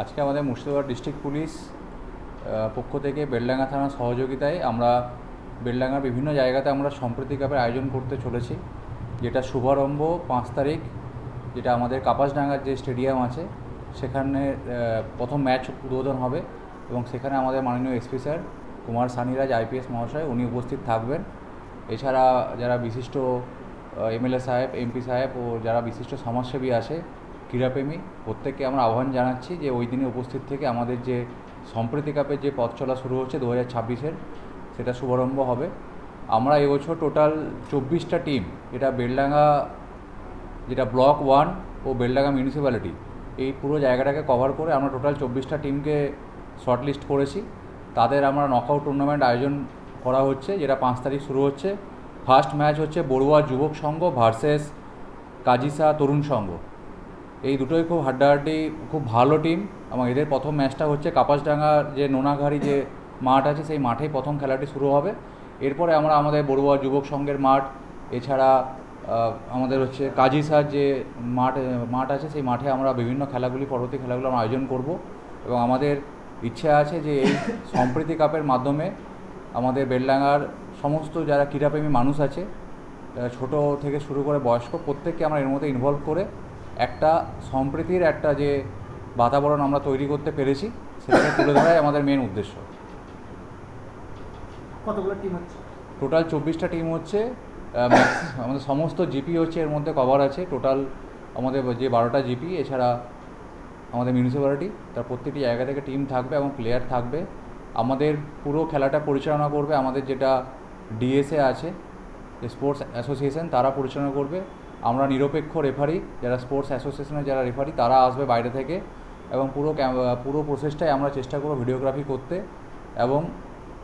আজকে আমাদের Murshidabad district police পক্ষ থেকে বেলডাঙ্গা থানার সহযোগিতায় আমরা বেলডাঙ্গার বিভিন্ন জায়গাতে আমরা সম্প্রতি কাপের আয়োজন করতে চলেছি। যেটা শুভারম্ভ পাঁচ তারিখ, যেটা আমাদের কাপাসডাঙ্গার যে স্টেডিয়াম আছে, সেখানে প্রথম ম্যাচ উদ্বোধন হবে এবং সেখানে আমাদের মাননীয় SP sir Kumar Saniraj IPS মহাশয়, উনি উপস্থিত থাকবেন। এছাড়া যারা বিশিষ্ট এমএলএ সাহেব, এমপি সাহেব ও যারা বিশিষ্ট সমাজসেবী আছে, ক্রীড়াপ্রেমী, প্রত্যেককে আমরা আহ্বান জানাচ্ছি যে ওই দিনে উপস্থিত থেকে আমাদের যে সম্প্রীতি কাপের যে পথ চলা শুরু হচ্ছে দু হাজার ছাব্বিশের, সেটা শুভারম্ভ হবে। আমরা এবছর টোটাল চব্বিশটা টিম এটা বেলডাঙ্গা, যেটা ব্লক ওয়ান ও বেলডাঙ্গা মিউনিসিপ্যালিটি এই পুরো জায়গাটাকে কভার করে আমরা টোটাল চব্বিশটা টিমকে শর্টলিস্ট করেছি। তাদের আমরা নকআউট টুর্নামেন্ট আয়োজন করা হচ্ছে, যেটা পাঁচ তারিখ শুরু হচ্ছে। ফার্স্ট ম্যাচ হচ্ছে বড়ুয়া যুবক সংঘ ভার্সেস কাজিসা তরুণ সংঘ। এই দুটোই খুব হাড্ডাহাড্ডি, খুব ভালো টিম এবং এদের প্রথম ম্যাচটা হচ্ছে কাপাসডাঙ্গার যে নোনাঘাড়ি যে মাঠ আছে সেই মাঠেই প্রথম খেলাটি শুরু হবে। এরপরে আমরা আমাদের বড়ুয়া যুবক সংঘের মাঠ, এছাড়া আমাদের হচ্ছে কাজিসার যে মাঠ মাঠ আছে সেই মাঠে আমরা বিভিন্ন খেলাগুলি, পরবর্তী খেলাগুলো আমরা আয়োজন করব এবং আমাদের ইচ্ছা আছে যে এই সম্প্রীতি কাপের মাধ্যমে আমাদের বেলডাঙ্গার সমস্ত যারা ক্রীড়াপ্রেমী মানুষ আছে আহ, ছোট থেকে শুরু করে বয়স্ক প্রত্যেককে আমরা এর মধ্যে ইনভলভ করে একটা সম্প্রীতির একটা যে বাতাবরণ আমরা তৈরি করতে পেরেছি সেটাকে তুলে ধরাই আমাদের মেন উদ্দেশ্য। কতগুলো টিম হচ্ছে? টোটাল চব্বিশটা টিম হচ্ছে আমাদের সমস্ত জিপি হচ্ছে এর মধ্যে কভার আছে টোটাল আমাদের যে বারোটা জিপি এছাড়া আমাদের মিউনিসিপ্যালিটি তার প্রত্যেকটি জায়গা থেকে টিম থাকবে এবং প্লেয়ার থাকবে। আমাদের পুরো খেলাটা পরিচালনা করবে আমাদের যেটা ডিএসএ আছে, স্পোর্টস অ্যাসোসিয়েশন, তারা পরিচালনা করবে। আমরা নিরপেক্ষ রেফারি, যারা স্পোর্টস অ্যাসোসিয়েশনের যারা রেফারি, তারা আসবে বাইরে থেকে এবং পুরো পুরো প্রসেসটাই আমরা চেষ্টা করব ভিডিওগ্রাফি করতে এবং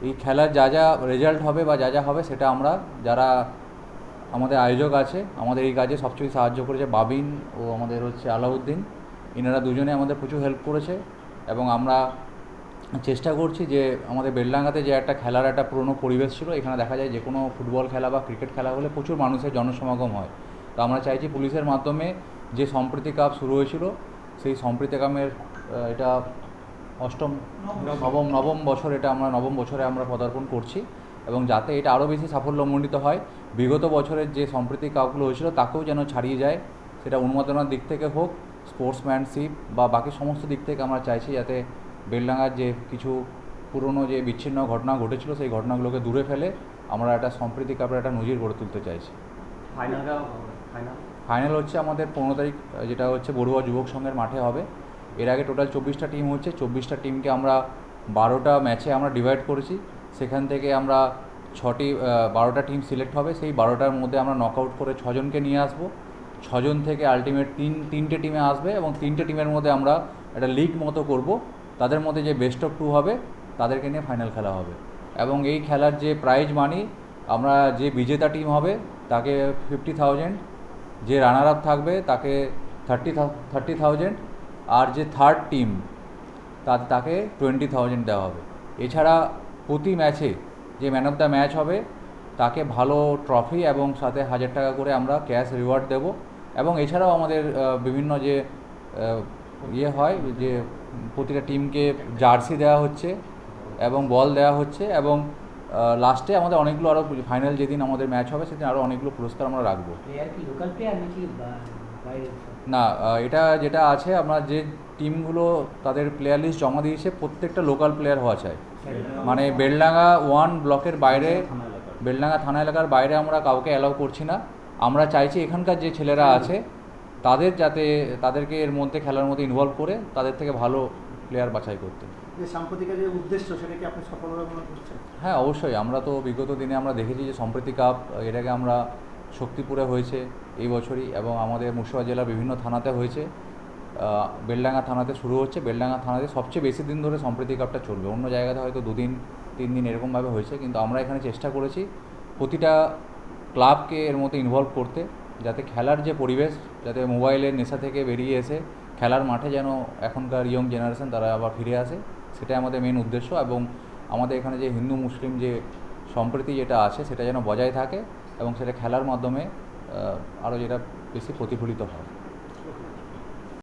এই খেলার যা যা রেজাল্ট হবে বা যা যা হবে সেটা আমরা, যারা আমাদের আয়োজক আছে, আমাদের এই কাজে সবচেয়ে সাহায্য করেছে বাবিন ও আমাদের হচ্ছে আলাউদ্দিন। এনারা দুজনে আমাদের প্রচুর হেল্প করেছে এবং আমরা চেষ্টা করছি যে আমাদের বেলডাঙ্গাতে যে একটা খেলার একটা পুরনো পরিবেশ ছিল, এখানে দেখা যায় যে কোনো ফুটবল খেলা বা ক্রিকেট খেলা হলে প্রচুর মানুষের জনসমাগম হয়। তো আমরা চাইছি পুলিশের মাধ্যমে যে সম্প্রীতি কাপ শুরু হয়েছিল, সেই সম্প্রীতি কামের এটা অষ্টম, নবম নবম বছর এটা আমরা, নবম বছরে আমরা পদার্পণ করছি এবং যাতে এটা আরও বেশি সাফল্যমণ্ডিত হয়, বিগত বছরের যে সম্প্রীতি কাপগুলো হয়েছিল তাকেও যেন ছাড়িয়ে যায়, সেটা উন্মাদনার দিক থেকে হোক স্পোর্টসম্যানশিপ বা বাকি সমস্ত দিক থেকে আমরা চাইছি যাতে বেলডাঙ্গার যে কিছু পুরনো যে বিচ্ছিন্ন ঘটনা ঘটেছিল সেই ঘটনাগুলোকে দূরে ফেলে আমরা একটা সম্প্রীতি কাপের একটা নজির গড়ে তুলতে চাইছি। ফাইনাল ফাইনাল হচ্ছে আমাদের পনেরো তারিখ যেটা হচ্ছে বড়ুয়া যুবক সংঘের মাঠে হবে। এর আগে টোটাল চব্বিশটা টিম হচ্ছে চব্বিশটা টিমকে আমরা বারোটা ম্যাচে আমরা ডিভাইড করেছি। সেখান থেকে আমরা ছটি বারোটা টিম সিলেক্ট হবে। সেই বারোটার মধ্যে আমরা নকআউট করে ছজনকে নিয়ে আসব। ছজন থেকে আলটিমেট তিন তিনটে টিমে আসবে এবং তিনটে টিমের মধ্যে আমরা একটা লিগ মতো করব। তাদের মধ্যে যে বেস্ট অফ টু হবে, তাদেরকে নিয়ে ফাইনাল খেলা হবে। এবং এই খেলার যে প্রাইজ মানি আমরা যে বিজেতা টিম হবে, তাকে ফিফটি থাউজেন্ড যে রানার আপ থাকবে, তাকে থার্টি থার্টি থাউজেন্ড আর যে থার্ড টিম তা, তাকে টোয়েন্টি থাউজেন্ড দেওয়া হবে। এছাড়া প্রতি ম্যাচে যে ম্যান অফ দ্য ম্যাচ হবে, তাকে ভালো ট্রফি এবং সাথে হাজার টাকা করে আমরা ক্যাশ রিওয়ার্ড দেব। এবং এছাড়াও আমাদের বিভিন্ন যে ইয়ে হয় যে প্রতিটা টিমকে জার্সি দেওয়া হচ্ছে এবং বল দেওয়া হচ্ছে এবং লাস্টে আমাদের অনেকগুলো আরও ফাইনাল যেদিন আমাদের ম্যাচ হবে সেদিন আরও অনেকগুলো পুরস্কার আমরা রাখব। না এটা যেটা আছে আমরা যে টিমগুলো তাদের প্লেয়ার লিস্ট জমা দিয়েছে প্রত্যেকটা লোকাল প্লেয়ার হওয়া চাই। মানে বেলডাঙ্গা ওয়ান ব্লকের বাইরে বেলডাঙ্গা থানা এলাকার। বাইরে আমরা কাউকে অ্যালাউ করছি না। আমরা চাইছি এখানকার যে ছেলেরা আছে তাদের যাতে তাদেরকে এর মধ্যে খেলার মধ্যে ইনভলভ করে তাদের থেকে ভালো প্লেয়ার বাছাই করতে। যে সাম্প্রতিকের যে উদ্দেশ্য সেটা কি আপনি সফলভাবে মনে করছেন? হ্যাঁ অবশ্যই। আমরা তো বিগত দিনে আমরা দেখেছি যে সম্প্রীতি কাপ এর আগে আমরা শক্তিপুরে হয়েছে এই বছরই এবং আমাদের মুর্শিদাবাদ জেলার বিভিন্ন থানাতে হয়েছে। বেলডাঙ্গা থানাতে শুরু হচ্ছে। বেলডাঙ্গা থানাতে সবচেয়ে বেশি দিন ধরে সম্প্রীতি কাপটা চলবে। অন্য জায়গাতে হয়তো দুদিন তিন দিন এরকমভাবে হয়েছে। কিন্তু আমরা এখানে চেষ্টা করেছি প্রতিটা ক্লাবকে এর মধ্যে ইনভলভ করতে। যাতে খেলার যে পরিবেশ, যাতে মোবাইলের নেশা থেকে বেরিয়ে এসে খেলার মাঠে যেন এখনকার ইয়ং জেনারেশন তারা আবার ফিরে আসে, সেটাই আমাদের মেন উদ্দেশ্য এবং আমাদের এখানে যে হিন্দু, মুসলিম যে সম্প্রীতি যেটা আছে, সেটা যেন বজায় থাকে এবং সেটা খেলার মাধ্যমে আরও যেটা বেশি প্রতিফলিত হয়.